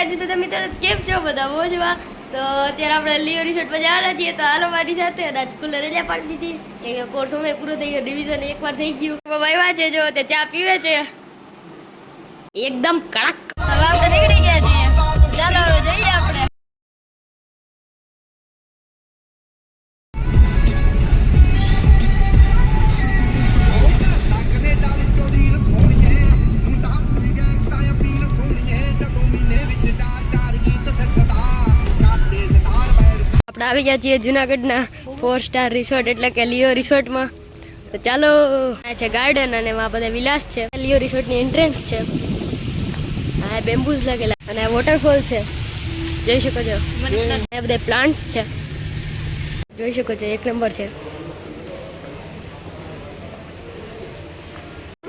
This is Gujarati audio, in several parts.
દ્વારકાજી બધા મિત્રો, કેમ છો? બધા મોજમાં? તો અત્યારે આપણે લીઓ રિસોર્ટ પર જવાના છીએ. તો હાલો મારી સાથે સ્કૂલે રજા પાડી દીધી. એ કોર્સ સમય પૂરો થઈ ગયો. ડિવિઝન એકવાર થઈ ગયું. ભાઈ છે જો, તે ચા પીવે છે. એકદમ કડક. આપણે નીકળી ગયા છીએ. આપણે આવી ગયા છીએ જુનાગઢના ફોર સ્ટાર રિસોર્ટ એટલે કે લિયો રિસોર્ટમાં. તો ચાલો, આ છે ગાર્ડન અને એમાં બધા વિલાસ છે. લિયો રિસોર્ટની એન્ટ્રન્સ છે. આ બેમ્બૂઝ લાગેલા અને આ વોટરફોલ છે. જોઈ શકો છો? આ બધા પ્લાન્ટ્સ છે. જોઈ શકો છો, એક નંબર છે.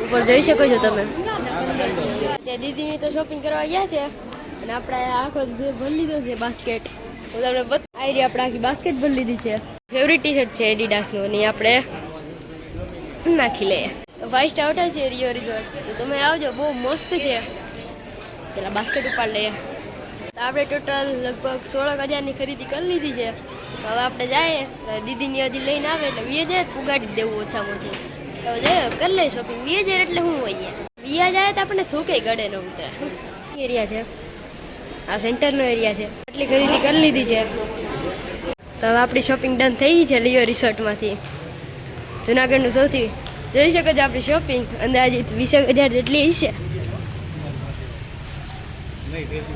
ઉપર જોઈ શકો છો તમે? તે દીદી તો શોપિંગ કરવા ગયા છે. અને આપણે આખો ભરી લીધો છે બાસ્કેટ હું તમને આવી આપણે આખી બાસ્કેટબોલ લીધી છે. ફેવરિટ ટી શર્ટ છે એડિડાસનું અને આપણે નાખી લઈએ. ફાઇવ સ્ટાર છે રિયો રિઝોર્ટ તમે આવજો, બહુ મસ્ત છે. પેલા બાસ્કેટ ઉપાડ લઈએ. તો આપણે ટોટલ લગભગ સોળક હજારની ખરીદી કરી લીધી છે. હવે આપણે જાય દીદીની હજી લઈને આવે એટલે વીએ જાય પુગાડી દેવું ઓછામાં ઓછું. તો જાય કરી લઈએ શોપિંગ વીએ જાય એટલે હોય અહીંયા? વિયા જાય તો આપણને થોકે ગળે ન ઉતરે. એરિયા છે? આ સેન્ટરનો એરિયા છે. આટલી ખરીદી કરી લીધી છે. તો હવે આપણી શોપિંગ ડન થઈ છે લિયો રિસોર્ટમાંથી. જુનાગઢનું સૌથી, જોઈ શકો છો આપણી શોપિંગ અંદાજિત વીસ હજાર જેટલી હશે.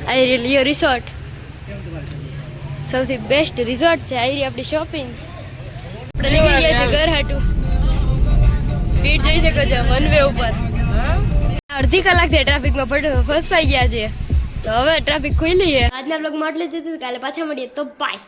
આઈ રહી લિયો રિસોર્ટ. સૌથી બેસ્ટ રિસોર્ટ છે આઈ રહી આપણી શોપિંગ આપણે નીકળી ગયા છે ઘર હાટું. સ્પીડ જોઈ શકો છો વન વે ઉપર. અડધી કલાકથી ટ્રાફિકમાં પડ ફસવાઈ ગયા છે. તો હવે ટ્રાફિક ખુલી છે. આજના બ્લોગમાં એટલે જ કાલે પાછા મળીએ તો બાય